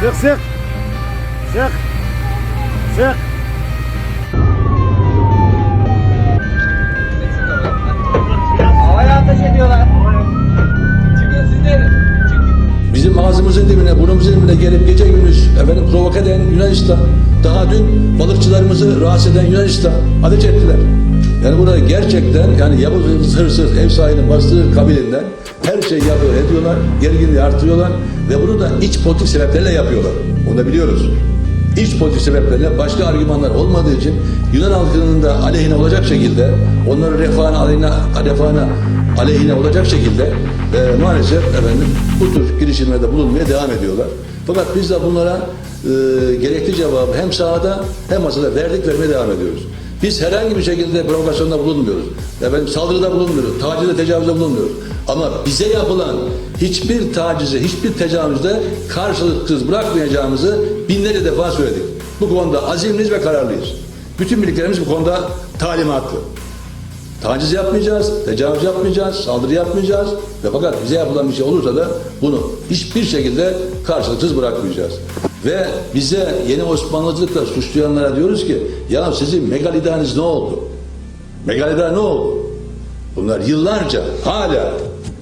Sık sık. Sık. Sık. Havaya ateş ediyorlar. Çıkın siz de. Çıkın. Bizim ağzımızın dibine, burnumuzun dibine gelip gece gündüz efendim provoke eden Yunanistan. Daha dün balıkçılarımızı rahatsız eden Yunanistan ateş ettiler. Yani burada gerçekten yani Yavuz hırsız ev sahibinin bastığı kabilinden her şeyi yapıyor, ediyorlar, gerginliği artırıyorlar ve bunu da iç politik sebeplerle yapıyorlar. Onu da biliyoruz. İç politik sebeplerle başka argümanlar olmadığı için Yunan halkının da aleyhine olacak şekilde onların refahına aleyhine, refahına aleyhine olacak şekilde e, maalesef efendim bu tür girişimlerde bulunmaya devam ediyorlar. Fakat biz de bunlara e, gerekli cevabı hem sahada hem masada verdik vermeye devam ediyoruz. Biz herhangi bir şekilde provokasyonda bulunmuyoruz. Efendim saldırıda bulunmuyoruz. Tacizde, tecavüzde bulunmuyoruz. Ama bize yapılan hiçbir tacize, hiçbir tecavüzde karşılıksız bırakmayacağımızı binlerce defa söyledik. Bu konuda azimliyiz ve kararlıyız. Bütün birliklerimiz bu konuda talimatlı. Taciz yapmayacağız, tecavüz yapmayacağız, saldırı yapmayacağız ve fakat bize yapılan bir şey olursa da bunu hiçbir şekilde karşılıksız bırakmayacağız. Ve bize yeni Osmanlıcılıkla suçlayanlara diyoruz ki ya sizin megalidanız ne oldu? Megalida ne oldu? Bunlar yıllarca hala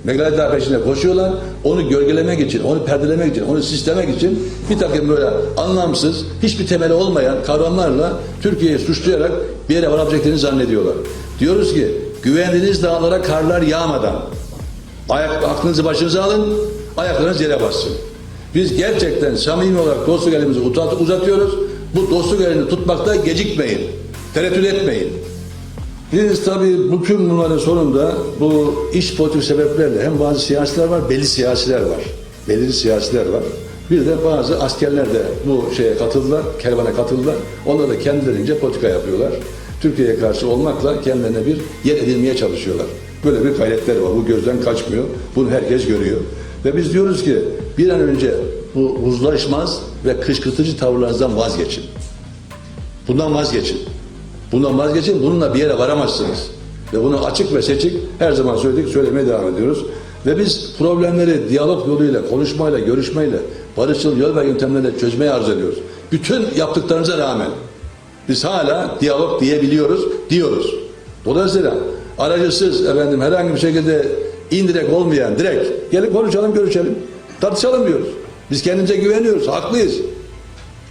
megalida peşinde koşuyorlar. Onu gölgelemek için, onu perdelemek için, onu sistemek için bir takım böyle anlamsız, hiçbir temeli olmayan kavramlarla Türkiye'yi suçlayarak bir yere varabileceklerini zannediyorlar. Diyoruz ki güvendiğiniz dağlara karlar yağmadan ayak, aklınızı başınıza alın, ayaklarınız yere bassın. Biz gerçekten samimi olarak dostluk elimizi uzat- uzatıyoruz. Bu dostluk elini tutmakta gecikmeyin. Tereddüt etmeyin. Biz tabii bütün bunların sonunda bu iş politik sebeplerle hem bazı siyasiler var, belli siyasiler var. Belirli siyasiler var. Bir de bazı askerler de bu şeye katıldılar, kervana katıldılar. Onlar da kendilerince politika yapıyorlar. Türkiye'ye karşı olmakla kendilerine bir yer edinmeye çalışıyorlar. Böyle bir gayretleri var. Bu gözden kaçmıyor. Bunu herkes görüyor. Ve biz diyoruz ki bir an önce bu uzlaşmaz ve kışkırtıcı tavırlarınızdan vazgeçin. Bundan vazgeçin. Bundan vazgeçin, bununla bir yere varamazsınız. Ve bunu açık ve seçik her zaman söyledik, söylemeye devam ediyoruz. Ve biz problemleri diyalog yoluyla, konuşmayla, görüşmeyle, barışçıl yol ve yöntemlerle çözmeye arzu ediyoruz. Bütün yaptıklarınıza rağmen biz hala diyalog diyebiliyoruz, diyoruz. Dolayısıyla aracısız efendim herhangi bir şekilde indirek olmayan, direkt gelip konuşalım, görüşelim, tartışalım diyoruz. Biz kendimize güveniyoruz, haklıyız.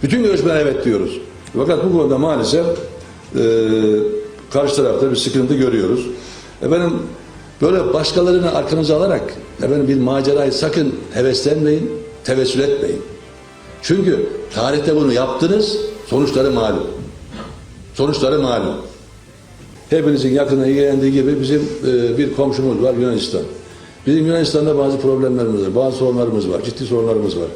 Bütün görüşmelere evet diyoruz. Fakat bu konuda maalesef e, karşı tarafta bir sıkıntı görüyoruz. Efendim böyle başkalarını arkanıza alarak efendim bir macerayı sakın heveslenmeyin, tevessül etmeyin. Çünkü tarihte bunu yaptınız, sonuçları malum. Sonuçları malum. Hepinizin yakına ilgilendiği gibi bizim e, bir komşumuz var Yunanistan. Bizim Yunanistan'da bazı problemlerimiz var, bazı sorunlarımız var, ciddi sorunlarımız var.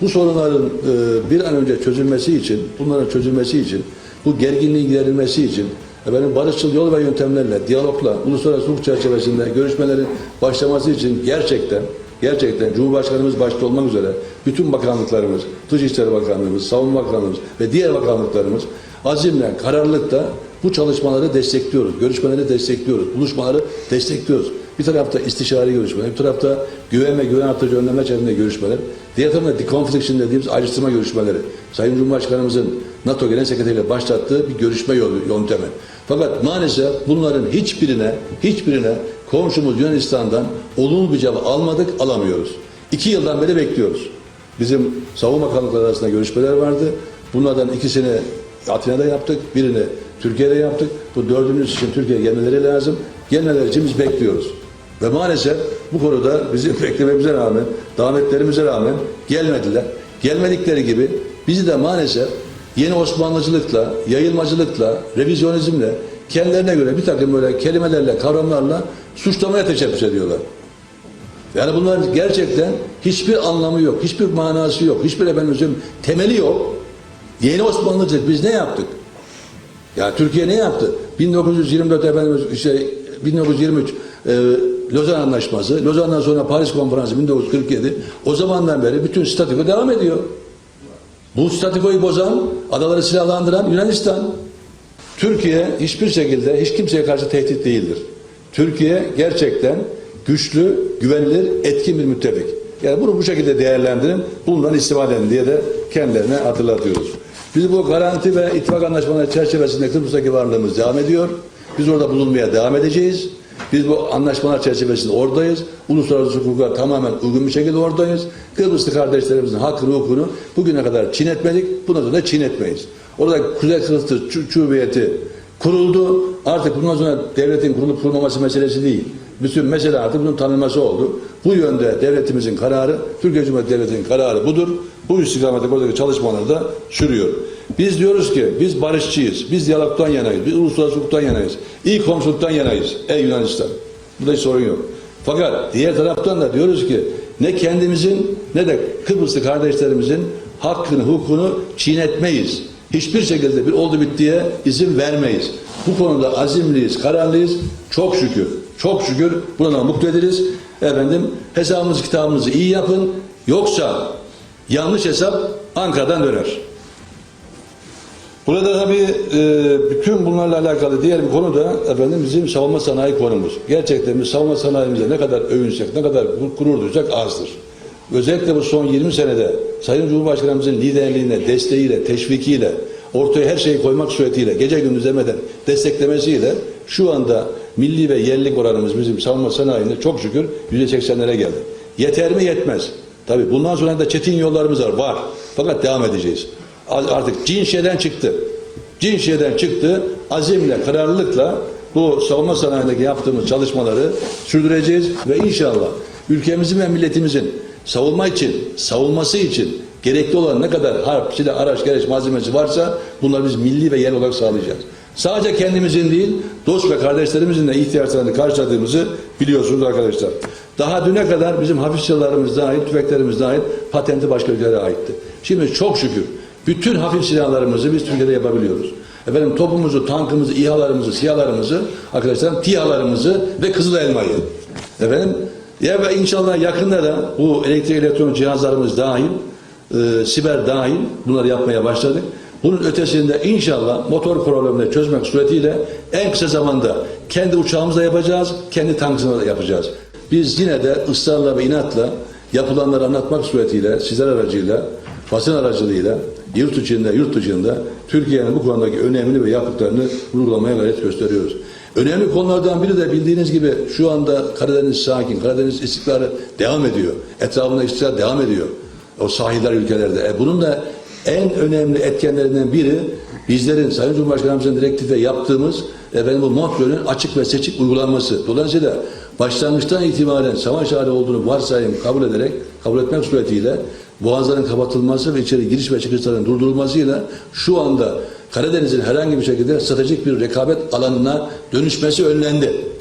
Bu sorunların e, bir an önce çözülmesi için, bunların çözülmesi için, bu gerginliğin giderilmesi için efendim barışçıl yol ve yöntemlerle, diyalogla, uluslararası hukuk çerçevesinde görüşmelerin başlaması için gerçekten gerçekten Cumhurbaşkanımız başta olmak üzere bütün bakanlıklarımız, Dışişleri Bakanlığımız, Savunma Bakanlığımız ve diğer bakanlıklarımız azimle, kararlılıkla bu çalışmaları destekliyoruz. Görüşmeleri destekliyoruz. Buluşmaları destekliyoruz. Bir tarafta istişare görüşmeler, bir tarafta güven ve güven artırıcı önlemler çerçevesinde görüşmeler, diğer tarafta deconfliction dediğimiz ayrıştırma görüşmeleri. Sayın Cumhurbaşkanımızın NATO Genel Sekreteriyle başlattığı bir görüşme yöntemi. Fakat maalesef bunların hiçbirine, hiçbirine komşumuz Yunanistan'dan olumlu bir cevap almadık, alamıyoruz. İki yıldan beri bekliyoruz. Bizim savunma bakanlıkları arasında görüşmeler vardı. Bunlardan ikisini Atina'da yaptık, birini Türkiye'de yaptık. Bu dördüncüsü için Türkiye'ye gelmeleri lazım. Gelmeleri için biz bekliyoruz. Ve maalesef bu konuda bizim beklememize rağmen, davetlerimize rağmen gelmediler. Gelmedikleri gibi bizi de maalesef yeni Osmanlıcılıkla, yayılmacılıkla, revizyonizmle kendilerine göre bir takım böyle kelimelerle, kavramlarla suçlamaya teşebbüs ediyorlar. Yani bunların gerçekten hiçbir anlamı yok, hiçbir manası yok, hiçbir efendim temeli yok. Yeni Osmanlıcılık biz ne yaptık? Ya Türkiye ne yaptı? 1924 efendim işte 1923 e, Lozan Anlaşması, Lozan'dan sonra Paris Konferansı 1947. O zamandan beri bütün statiko devam ediyor. Bu statikoyu bozan, adaları silahlandıran Yunanistan. Türkiye hiçbir şekilde hiç kimseye karşı tehdit değildir. Türkiye gerçekten güçlü, güvenilir, etkin bir müttefik. Yani bunu bu şekilde değerlendirin, bundan istifade edin diye de kendilerine hatırlatıyoruz. Biz bu garanti ve ittifak anlaşmaları çerçevesinde Kıbrıs'taki varlığımız devam ediyor. Biz orada bulunmaya devam edeceğiz. Biz bu anlaşmalar çerçevesinde oradayız. Uluslararası hukuka tamamen uygun bir şekilde oradayız. Kıbrıslı kardeşlerimizin hakkını, hukukunu bugüne kadar çiğnetmedik. Bundan sonra da çiğnetmeyiz. Orada Kuzey Kıbrıs Cumhuriyeti kuruldu. Artık bundan sonra devletin kurulup kurulmaması meselesi değil. Bütün mesele artık bunun tanınması oldu. Bu yönde devletimizin kararı, Türkiye Cumhuriyeti Devleti'nin kararı budur. Bu istikamette buradaki çalışmalar da sürüyor. Biz diyoruz ki biz barışçıyız, biz diyalogtan yanayız, biz uluslararası hukuktan yanayız, iyi komşuluktan yanayız ey Yunanistan. Burada hiç sorun yok. Fakat diğer taraftan da diyoruz ki ne kendimizin ne de Kıbrıslı kardeşlerimizin hakkını, hukukunu çiğnetmeyiz. Hiçbir şekilde bir oldu bittiye izin vermeyiz. Bu konuda azimliyiz, kararlıyız. Çok şükür, çok şükür buna mutlu ederiz. Efendim hesabımızı kitabımızı iyi yapın. Yoksa yanlış hesap Ankara'dan döner. Burada tabii e, bütün bunlarla alakalı diğer bir konu da efendim bizim savunma sanayi konumuz. Gerçekten biz savunma sanayimize ne kadar övünsek, ne kadar gurur duysak azdır. Özellikle bu son 20 senede Sayın Cumhurbaşkanımızın liderliğine, desteğiyle, teşvikiyle, ortaya her şeyi koymak suretiyle, gece gündüz demeden desteklemesiyle şu anda milli ve yerlilik oranımız bizim savunma sanayinde çok şükür %80'lere geldi. Yeter mi? Yetmez. Tabii bundan sonra da çetin yollarımız var. Var. Fakat devam edeceğiz. Artık cin şeyden çıktı. Cin şeyden çıktı. Azimle, kararlılıkla bu savunma sanayindeki yaptığımız çalışmaları sürdüreceğiz ve inşallah ülkemizin ve milletimizin savunma için, savunması için gerekli olan ne kadar harp, silah, araç, gereç malzemesi varsa bunları biz milli ve yerel olarak sağlayacağız. Sadece kendimizin değil, dost ve kardeşlerimizin de ihtiyaçlarını karşıladığımızı biliyorsunuz arkadaşlar. Daha düne kadar bizim hafif silahlarımız dahil, tüfeklerimiz dahil patenti başka ülkelere aitti. Şimdi çok şükür bütün hafif silahlarımızı biz Türkiye'de yapabiliyoruz. Efendim topumuzu, tankımızı, İHA'larımızı, SİHA'larımızı, arkadaşlar TİHA'larımızı ve Kızıl Elmayı. Efendim ya ve inşallah yakında da bu elektrik elektronik cihazlarımız dahil, e, siber dahil bunları yapmaya başladık. Bunun ötesinde inşallah motor problemini çözmek suretiyle en kısa zamanda kendi uçağımızla yapacağız, kendi tankımızla yapacağız. Biz yine de ısrarla ve inatla yapılanları anlatmak suretiyle, sizler aracıyla, basın aracılığıyla yurt içinde, yurt dışında Türkiye'nin bu konudaki önemli ve yaptıklarını vurgulamaya gayret gösteriyoruz. Önemli konulardan biri de bildiğiniz gibi şu anda Karadeniz sakin, Karadeniz istikrarı devam ediyor. Etrafında istikrar devam ediyor. O sahiller ülkelerde. E bunun da en önemli etkenlerinden biri bizlerin Sayın Cumhurbaşkanımızın direktife yaptığımız efendim bu Montreal'ün açık ve seçik uygulanması. Dolayısıyla başlangıçtan itibaren savaş hali olduğunu varsayım kabul ederek, kabul etmek suretiyle boğazların kapatılması ve içeri giriş ve çıkışların durdurulmasıyla şu anda Karadeniz'in herhangi bir şekilde stratejik bir rekabet alanına dönüşmesi önlendi.